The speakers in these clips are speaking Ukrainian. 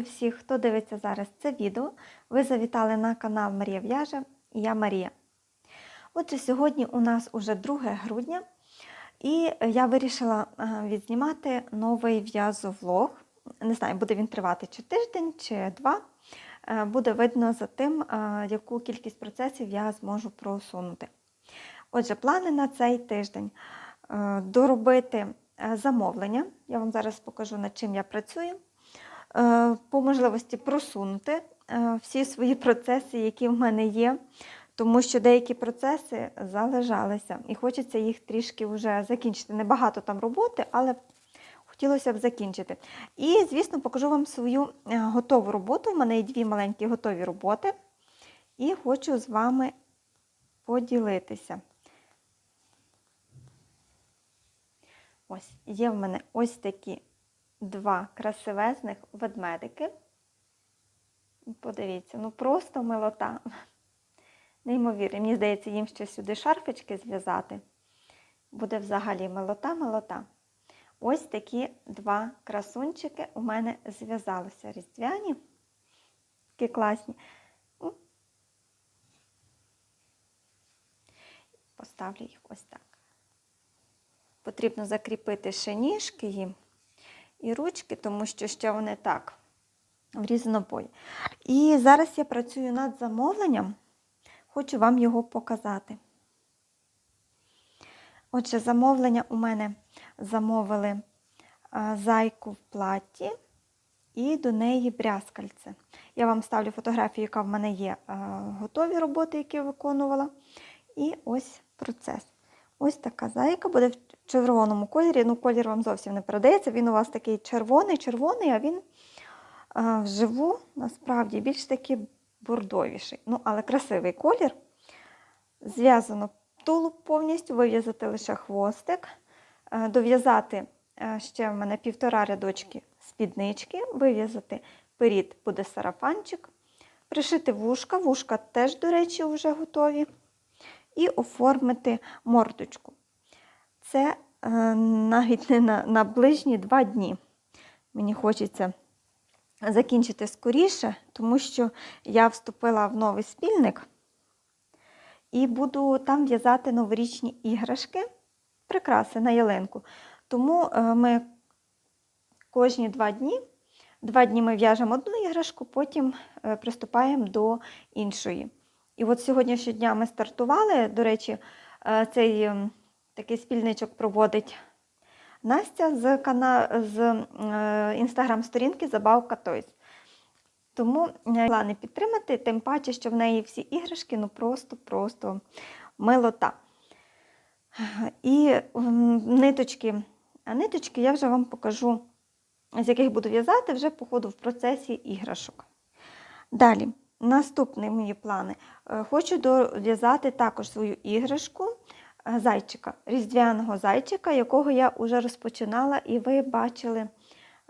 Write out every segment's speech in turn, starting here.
Вітаю всіх, хто дивиться зараз це відео. Ви завітали на канал Марія В'яже і я Марія. Отже, сьогодні у нас уже 2 грудня, і я вирішила е, відзнімати новий в'язовлог. Не знаю, буде він тривати чи тиждень, чи два. Е, Буде видно за тим, е, яку кількість процесів я зможу просунути. Отже, плани на цей тиждень доробити замовлення. Я вам зараз покажу, над чим я працюю. Е, По можливості просунути е, всі свої процеси, які в мене є, тому що деякі процеси залежалися, і хочеться їх трішки вже закінчити. Небагато там роботи, але хотілося б закінчити. І, звісно, покажу вам свою е, готову роботу. У мене є дві маленькі готові роботи, і хочу з вами поділитися. Ось є в мене ось такі два красивезних ведмедики. Подивіться, ну просто милота. Неймовірно. Мені здається, їм ще сюди шарфички зв'язати. Буде взагалі милота-милота. Ось такі два красунчики у мене зв'язалися різдвяні. Такі класні. Поставлю їх ось так. Потрібно закріпити ще ніжки їм і ручки, тому що ще вони так в різнобой. І зараз я працюю над замовленням, хочу вам його показати. Отже, замовлення у мене замовили зайку в платі і до неї брязкальце. Я вам ставлю фотографію, яка в мене є готові роботи, які я виконувала. І ось процес. Ось така зайка буде в червоному кольорі. Ну, колір вам зовсім не передається. Він у вас такий червоний-червоний, а він а, вживу насправді більш такий бордовіший. Ну, але красивий колір. Зв'язано тулуб повністю, вив'язати лише хвостик, е, дов'язати е, ще в мене півтора рядочки спіднички, вив'язати перід буде сарафанчик, пришити вушка. Вушка теж, до речі, вже готові і оформити мордочку. Це е, навіть не на, на ближні два дні. Мені хочеться закінчити скоріше, тому що я вступила в новий спільник і буду там в'язати новорічні іграшки, прикраси на ялинку. Тому е, ми кожні два дні, два дні ми в'яжемо одну іграшку, потім е, приступаємо до іншої. І от сьогоднішнього дня ми стартували. До речі, е, цей ем, такий спільничок проводить Настя з кана... з інстаграм-сторінки Забавка Тойс. Тому е, плани підтримати, тим паче, що в неї всі іграшки ну просто-просто милота. І ниточки, а ниточки я вже вам покажу, з яких буду в'язати вже по ходу в процесі іграшок. Далі. Наступні мої плани. Е, Хочу дов'язати також свою іграшку е, зайчика, різдвяного зайчика, якого я вже розпочинала, і ви бачили,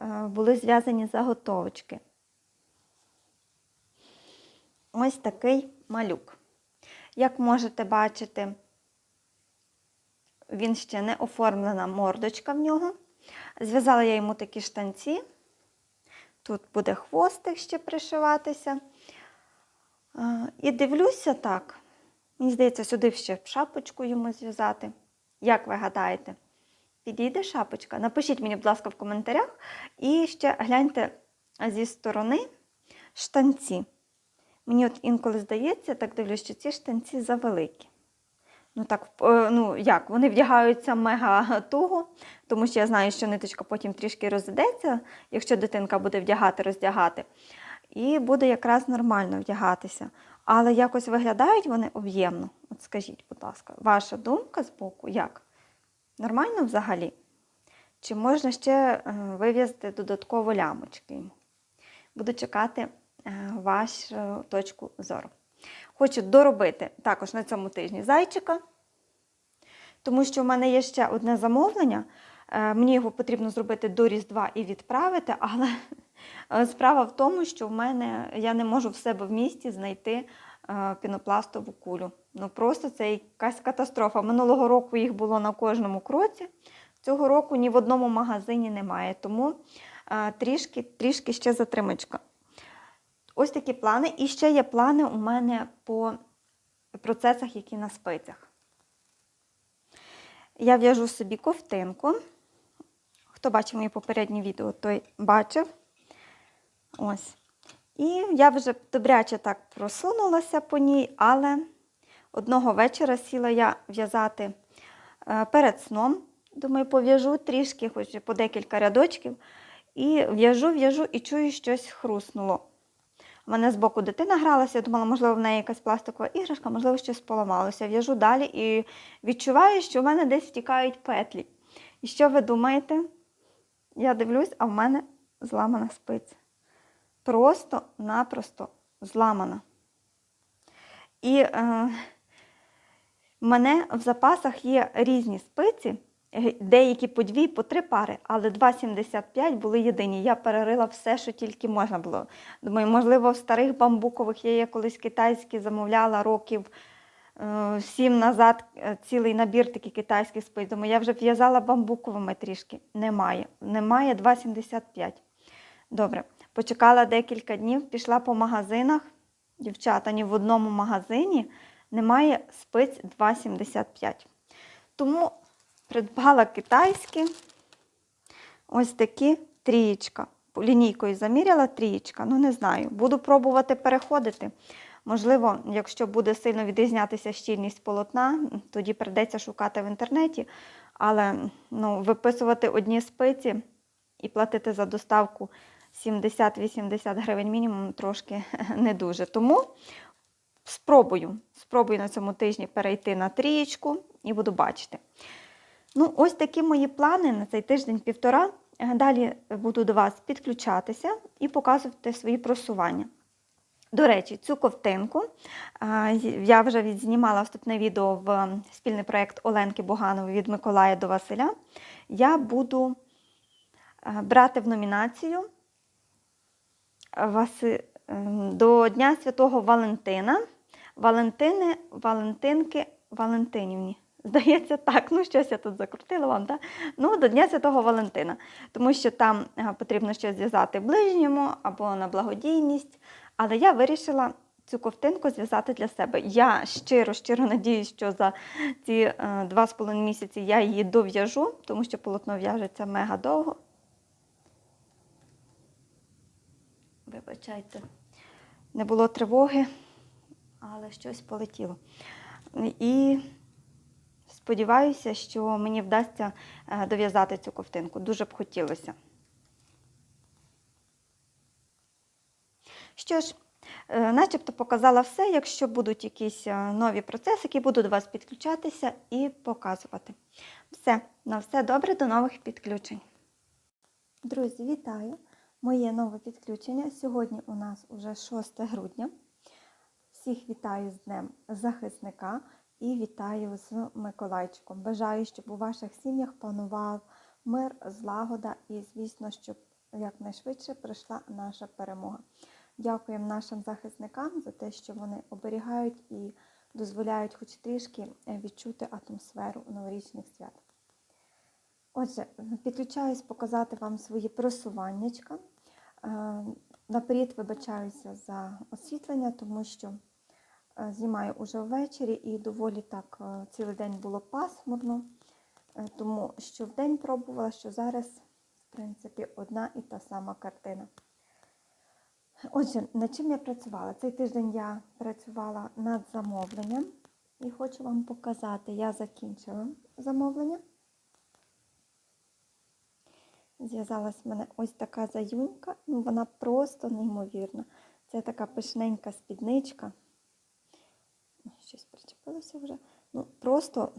е, були зв'язані заготовочки. Ось такий малюк. Як можете бачити, він ще не оформлена мордочка в нього. Зв'язала я йому такі штанці. Тут буде хвостик ще пришиватися. І дивлюся так. Мені здається, сюди ще шапочку йому зв'язати. Як ви гадаєте? Підійде шапочка? Напишіть мені, будь ласка, в коментарях. І ще гляньте зі сторони штанці. Мені от інколи здається, так дивлюсь, що ці штанці завеликі. Ну так, е, ну як, вони вдягаються мега туго, тому що я знаю, що ниточка потім трішки розійдеться, якщо дитинка буде вдягати, роздягати. І буде якраз нормально вдягатися. Але якось виглядають вони об'ємно. От скажіть, будь ласка, ваша думка з боку як? Нормально взагалі? Чи можна ще е, вив'язати додатково лямочки? Буду чекати е, вашу точку зору. Хочу доробити також на цьому тижні зайчика, тому що в мене є ще одне замовлення. Е, Мені його потрібно зробити до Різдва і відправити, але справа в тому, що в мене я не можу в себе в місті знайти е, пінопластову кулю. Ну просто це якась катастрофа. Минулого року їх було на кожному кроці. Цього року ні в одному магазині немає. Тому е, трішки, трішки ще затримочка. Ось такі плани. І ще є плани у мене по процесах, які на спицях. Я в'яжу собі ковтинку. Хто бачив моє попереднє відео, той бачив. Ось. І я вже добряче так просунулася по ній, але одного вечора сіла я в'язати е, перед сном. Думаю, пов'яжу трішки, хоч по декілька рядочків. І в'яжу, в'яжу і чую, щось хруснуло. У мене збоку дитина гралася, я думала, можливо, в неї якась пластикова іграшка, можливо, щось поламалося. В'яжу далі і відчуваю, що в мене десь втікають петлі. І що ви думаєте? Я дивлюсь, а в мене зламана спиця. Просто-напросто зламана. І е, в мене в запасах є різні спиці, деякі по дві, по три пари, але 2,75 були єдині. Я перерила все, що тільки можна було. Думаю, можливо, в старих бамбукових я є колись китайські замовляла років е, сім назад е, цілий набір таких китайських спиць. Думаю, я вже в'язала бамбуковими трішки. Немає. Немає 2,75. Добре. Почекала декілька днів, пішла по магазинах. Дівчата, ні в одному магазині немає спиць 2,75. Тому придбала китайські ось такі трієчка. Лінійкою заміряла трієчка. Ну, не знаю. Буду пробувати переходити. Можливо, якщо буде сильно відрізнятися щільність полотна, тоді прийдеться шукати в інтернеті. Але ну, виписувати одні спиці і платити за доставку 70-80 гривень мінімум трошки не дуже. Тому спробую, спробую на цьому тижні перейти на трієчку і буду бачити. Ну, ось такі мої плани на цей тиждень-півтора. Далі буду до вас підключатися і показувати свої просування. До речі, цю ковтинку я вже відзнімала вступне відео в спільний проєкт Оленки Боганової від Миколая до Василя. Я буду брати в номінацію Васи... ем, до Дня Святого Валентина. Валентини, Валентинки, Валентинівні. Здається, так. Ну, щось я тут закрутила вам, так? Ну, до Дня Святого Валентина. Тому що там е, потрібно щось зв'язати ближньому або на благодійність. Але я вирішила цю ковтинку зв'язати для себе. Я щиро, щиро надіюсь, що за ці е, два з половиною місяці я її дов'яжу, тому що полотно в'яжеться мега довго. Вибачайте, не було тривоги, але щось полетіло. І сподіваюся, що мені вдасться е, дов'язати цю ковтинку. Дуже б хотілося. Що ж, е, начебто показала все. Якщо будуть якісь е, нові процесики, буду до вас підключатися і показувати. Все, на все добре, до нових підключень. Друзі, вітаю! Моє нове підключення. Сьогодні у нас уже 6 грудня. Всіх вітаю з Днем захисника і вітаю з Миколайчиком. Бажаю, щоб у ваших сім'ях панував мир, злагода і, звісно, щоб якнайшвидше прийшла наша перемога. Дякуємо нашим захисникам за те, що вони оберігають і дозволяють хоч трішки відчути атмосферу новорічних свят. Отже, підключаюсь показати вам свої просуваннячка. Е, Наперед вибачаюся за освітлення, тому що е, знімаю уже ввечері і доволі так е, цілий день було пасмурно, тому що вдень пробувала, що зараз, в принципі, одна і та сама картина. Отже, над чим я працювала? Цей тиждень я працювала над замовленням і хочу вам показати, я закінчила замовлення. Зв'язалась в мене ось така заюнька, ну вона просто неймовірна. Це така пишненька спідничка. Щось причепилося вже. Ну, просто,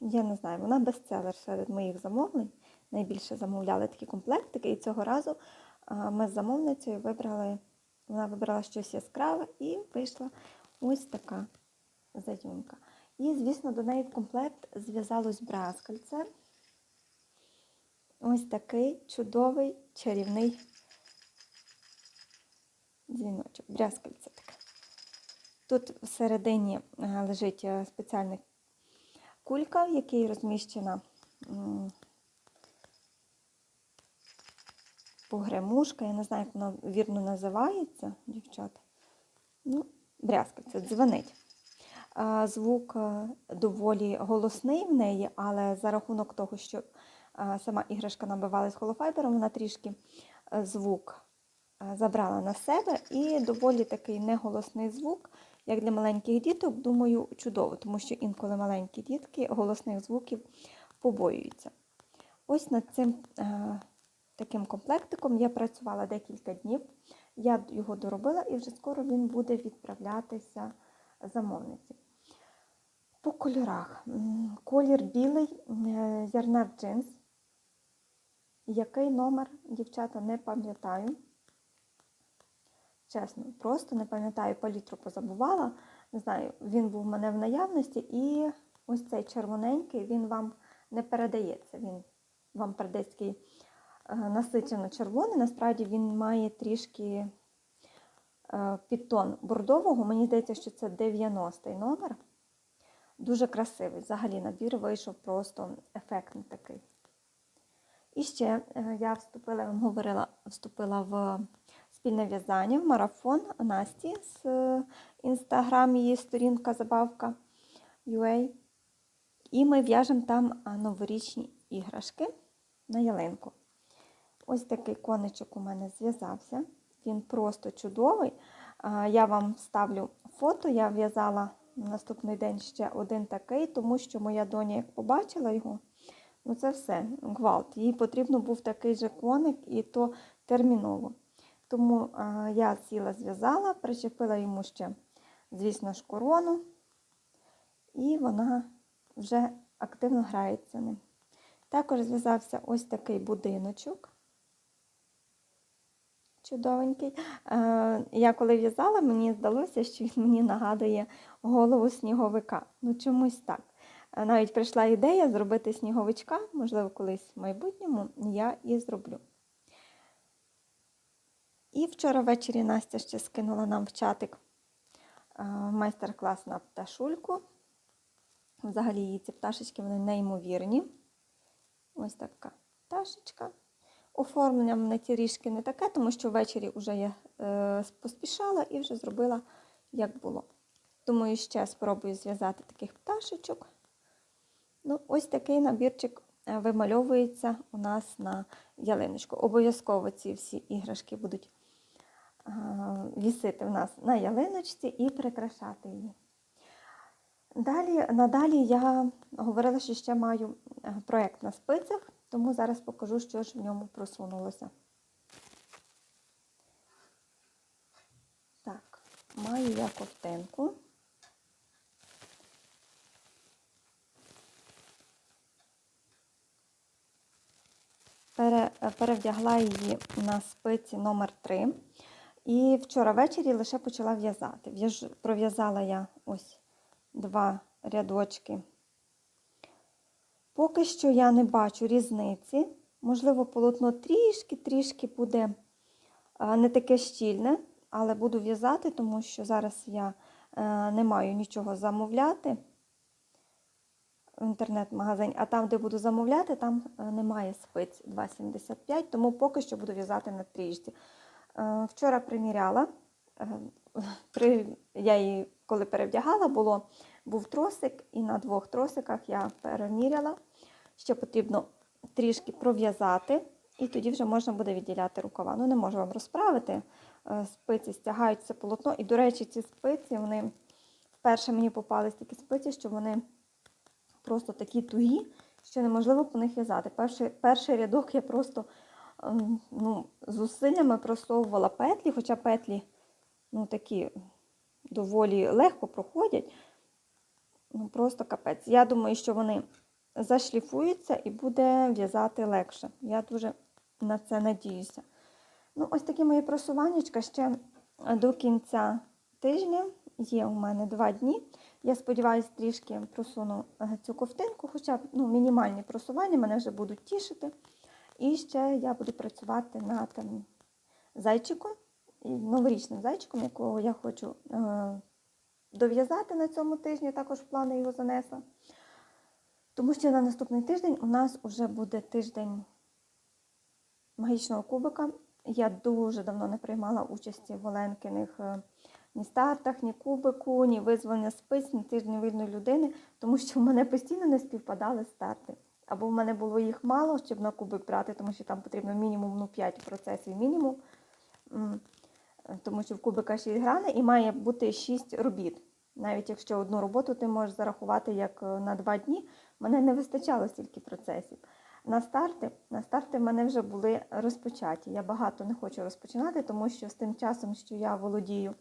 я не знаю, вона бестселер серед моїх замовлень. Найбільше замовляли такі комплектики. І цього разу ми з замовницею вибрали, вона вибрала щось яскраве і вийшла ось така заюнька. І, звісно, до неї в комплект зв'язалось браскальце. Ось такий чудовий чарівний дзвіночок, брязкальце таке. Тут всередині е, лежить е, спеціальна кулька, в якій розміщена погремушка, я не знаю, як вона вірно називається, дівчата. Ну, брязкальце, дзвонить. Звук е, доволі голосний в неї, але за рахунок того, що сама іграшка набивалась холофайбером, вона трішки е, звук е, забрала на себе і доволі такий неголосний звук, як для маленьких діток, думаю, чудово, тому що інколи маленькі дітки голосних звуків побоюються. Ось над цим е, таким комплектиком я працювала декілька днів. Я його доробила і вже скоро він буде відправлятися замовниці. По кольорах. Колір білий, ярнар джинс. Який номер, дівчата, не пам'ятаю. Чесно, просто не пам'ятаю, палітру позабувала. Не знаю, він був в мене в наявності, і ось цей червоненький, він вам не передається. Він вам передається е, насичено червоний. Насправді він має трішки е, підтон бордового. Мені здається, що це 90-й номер. Дуже красивий. Взагалі набір вийшов просто ефектний такий. І ще е, я вступила, я вам говорила, вступила в спільне в'язання, в марафон Насті з е, інстаграм, її сторінка забавка UA. І ми в'яжемо там новорічні іграшки на ялинку. Ось такий коничок у мене зв'язався. Він просто чудовий. Я вам ставлю фото. Я в'язала на наступний день ще один такий, тому що моя доня, як побачила його, ну це все, гвалт. Їй потрібно був такий же коник, і то терміново. Тому а, я сіла, зв'язала, причепила йому ще, звісно ж, корону, і вона вже активно грається ним. Також зв'язався ось такий будиночок. Чудовенький. Е, Я коли в'язала, мені здалося, що він мені нагадує голову сніговика. Ну, чомусь так. Е, Навіть прийшла ідея зробити сніговичка, можливо, колись в майбутньому я і зроблю. І вчора ввечері Настя ще скинула нам в чатик е, майстер-клас на пташульку. Взагалі її ці пташечки вони неймовірні. Ось така пташечка. Оформлення в мене трішки не таке, тому що ввечері вже я е, поспішала і вже зробила, як було. Думаю, ще спробую зв'язати таких пташечок. Ну, ось такий набірчик е, вимальовується у нас на ялиночку. Обов'язково ці всі іграшки будуть е, вісити в нас на ялиночці і прикрашати її. Далі, надалі я говорила, що ще маю е, проєкт на спицях, тому зараз покажу, що ж в ньому просунулося. Так, маю я ковтинку. Перевдягла її на спиці номер 3 І вчора ввечері лише почала в'язати. Пров'язала я ось два рядочки. Поки що я не бачу різниці. Можливо, полотно трішки-трішки буде е, не таке щільне, але буду в'язати, тому що зараз я е, не маю нічого замовляти в інтернет-магазині, а там, де буду замовляти, там е, немає спиць 2,75, тому поки що буду в'язати на тріжці. Е, Вчора приміряла, е, я її коли перевдягала, було, був тросик, і на двох тросиках я переміряла. Ще потрібно трішки пров'язати, і тоді вже можна буде відділяти рукава. Ну, не можу вам розправити. Спиці стягаються полотно. І, до речі, ці спиці, вони вперше мені попались такі спиці, що вони просто такі тугі, що неможливо по них в'язати. Перший, перший рядок я просто ем, ну, зусиллями просовувала петлі, хоча петлі ну, такі доволі легко проходять. Ну, просто капець. Я думаю, що вони зашліфуються і буде в'язати легше. Я дуже на це надіюся. Ну, ось такі мої просуваннячка ще до кінця тижня. Є у мене два дні. Я сподіваюся, трішки просуну е, цю ковтинку, хоча б ну, мінімальні просування мене вже будуть тішити. І ще я буду працювати над ем, зайчиком, новорічним зайчиком, якого я хочу е, дов'язати на цьому тижні, також в плани його занесла. Тому що на наступний тиждень у нас вже буде тиждень магічного кубика. Я дуже давно не приймала участі в Оленкиних е, ні стартах, ні кубику, ні визволення спиць, ні тижні вільної людини, тому що в мене постійно не співпадали старти. Або в мене було їх мало, щоб на кубик брати, тому що там потрібно мінімум ну, 5 процесів мінімум. Е, Тому що в кубика 6 грани і має бути 6 робіт. Навіть якщо одну роботу ти можеш зарахувати як е, на 2 дні, мене не вистачало стільки процесів. На старти, на старти в мене вже були розпочаті. Я багато не хочу розпочинати, тому що з тим часом, що я володію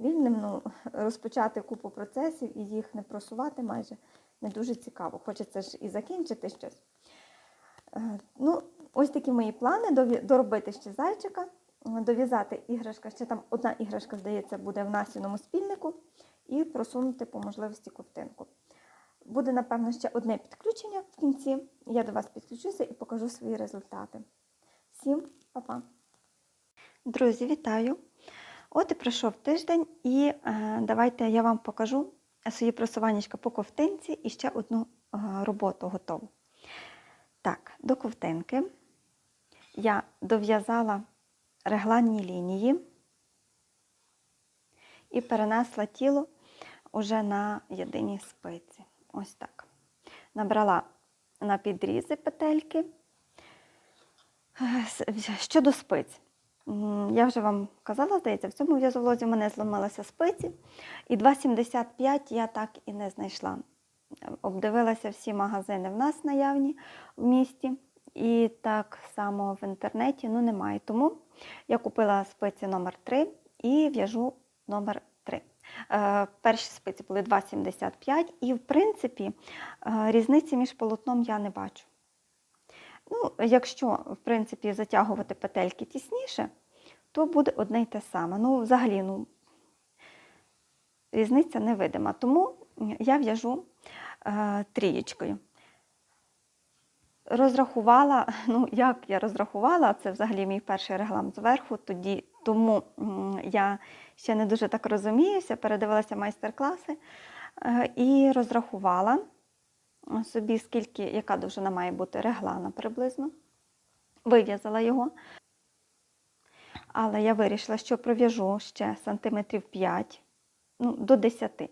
вільним, ну, розпочати купу процесів і їх не просувати майже не дуже цікаво. Хочеться ж і закінчити щось. Е, Ну, ось такі мої плани доробити ще зайчика, дов'язати іграшка. Ще там одна іграшка, здається, буде в насіному спільнику, і просунути по можливості ковтинку. Буде, напевно, ще одне підключення в кінці. Я до вас підключуся і покажу свої результати. Всім па-па! Друзі, вітаю! От і пройшов тиждень, і е, давайте я вам покажу свої просуваннячка по ковтинці і ще одну е, роботу готову. Так, до ковтинки я дов'язала регланні лінії і перенесла тіло уже на єдиній спиці. Ось так. Набрала на підрізи петельки. Е, Щодо спиць, я вже вам казала, здається, в цьому в'язовлозі мене зламалися спиці, і 2,75 я так і не знайшла. Обдивилася всі магазини в нас наявні в місті, і так само в інтернеті ну, немає. Тому я купила спиці номер 3 і в'яжу номер 3. Е, перші спиці були 2,75, і в принципі е, різниці між полотном я не бачу. Ну, якщо, в принципі, затягувати петельки тісніше, то буде одне й те саме. Ну, взагалі, ну, різниця невидима. Тому я в'яжу е, трієчкою. Розрахувала, ну як я розрахувала, це взагалі мій перший реглам зверху, тоді, тому я ще не дуже так розуміюся, передивилася майстер-класи е, і розрахувала собі, скільки, яка довжина має бути реглана приблизно. Вив'язала його. Але я вирішила, що пров'яжу ще сантиметрів 5, ну, до 10.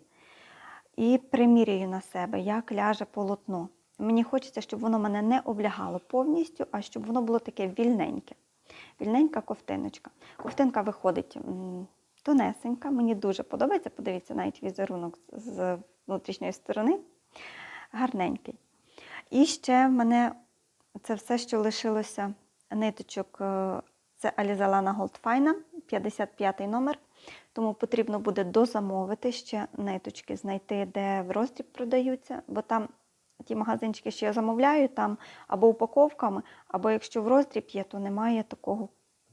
І примірюю на себе, як ляже полотно. Мені хочеться, щоб воно мене не облягало повністю, а щоб воно було таке вільненьке. Вільненька ковтиночка. Ковтинка виходить тонесенька, мені дуже подобається. Подивіться, навіть візерунок з внутрішньої сторони. Гарненький. І ще в мене це все, що лишилося ниточок, е, це Gold Fine, 55 номер. Тому потрібно буде дозамовити ще ниточки, знайти, де в роздріб продаються, бо там ті магазинчики, що я замовляю, там або упаковками, або якщо в роздріб є, то немає такого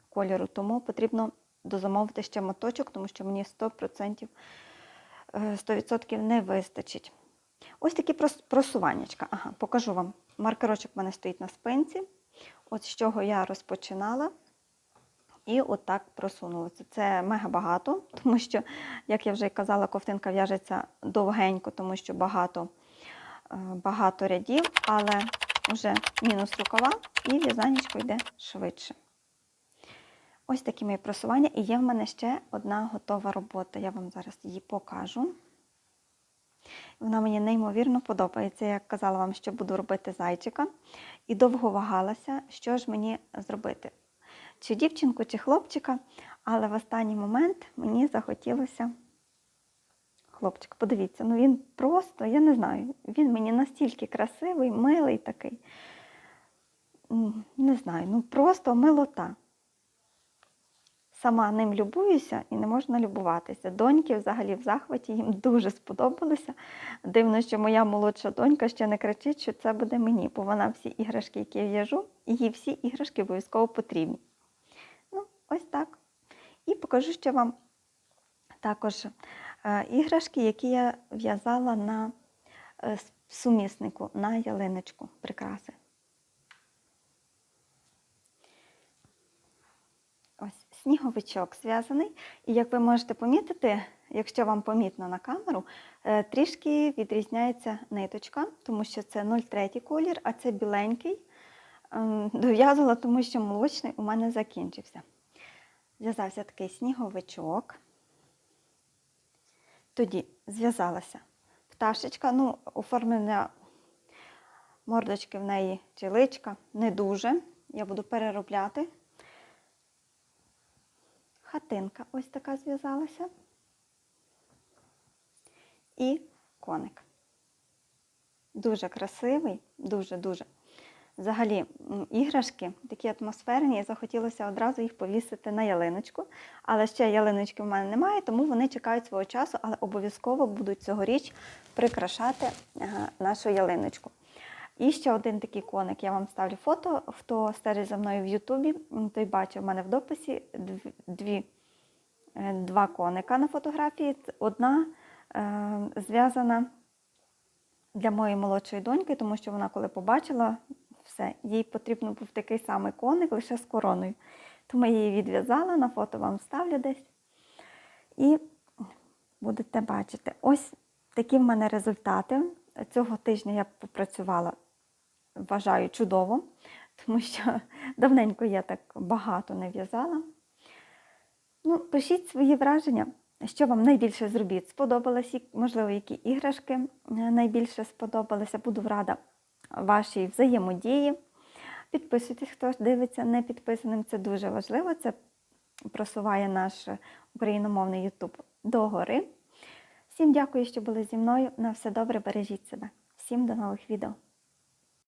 кольору. Тому потрібно дозамовити ще моточок, тому що мені 100%, е, 100% не вистачить. Ось такі прос- просуваннячка. Ага, покажу вам. Маркерочок в мене стоїть на спинці. От з чого я розпочинала. І отак просунулася. Це мега багато, тому що, як я вже казала, ковтинка в'яжеться довгенько, тому що багато, е, багато рядів, але вже мінус рукава і в'язанечко йде швидше. Ось такі мої просування. І є в мене ще одна готова робота. Я вам зараз її покажу. Вона мені неймовірно подобається. Я казала вам, що буду робити зайчика. І довго вагалася, що ж мені зробити. Чи дівчинку, чи хлопчика, але в останній момент мені захотілося хлопчик. Подивіться, ну він просто, я не знаю, він мені настільки красивий, милий такий. Не знаю, ну просто милота. Сама ним любуюся і не можна любуватися. Доньки взагалі в захваті їм дуже сподобалося. Дивно, що моя молодша донька ще не кричить, що це буде мені, бо вона всі іграшки, які я в'яжу, їй всі іграшки обов'язково потрібні. Ну, ось так. І покажу ще вам також е, іграшки, які я в'язала на е, суміснику, на ялиночку прикраси. Ось сніговичок зв'язаний. І як ви можете помітити, якщо вам помітно на камеру, е, трішки відрізняється ниточка, тому що це 03 колір, а це біленький ем, дов'язувала, тому що молочний у мене закінчився. Зв'язався такий сніговичок. Тоді зв'язалася пташечка, ну, оформлення мордочки в неї чи личка не дуже. Я буду переробляти. Хатинка ось така зв'язалася. І коник. Дуже красивий, дуже-дуже. Взагалі, іграшки такі атмосферні, захотілося одразу їх повісити на ялиночку. Але ще ялиночки в мене немає, тому вони чекають свого часу, але обов'язково будуть цьогоріч прикрашати е, нашу ялиночку. І ще один такий коник. Я вам ставлю фото. Хто стежить за мною в Ютубі, той бачив у мене в дописі дві, е, два коника на фотографії. Одна е, зв'язана для моєї молодшої доньки, тому що вона, коли побачила все, їй потрібно був такий самий коник лише з короною. Тому я її відв'язала, на фото вам ставлю десь. І будете бачити. Ось такі в мене результати. Цього тижня я попрацювала, вважаю, чудово, тому що давненько я так багато не в'язала. Ну, пишіть свої враження, що вам найбільше зробіт сподобалось, можливо, які іграшки е, найбільше сподобалися. Буду рада вашій взаємодії. Підписуйтесь, хто дивиться не підписаним. Це дуже важливо. Це просуває наш україномовний Ютуб догори. Всім дякую, що були зі мною. На все добре, бережіть себе. Всім до нових відео.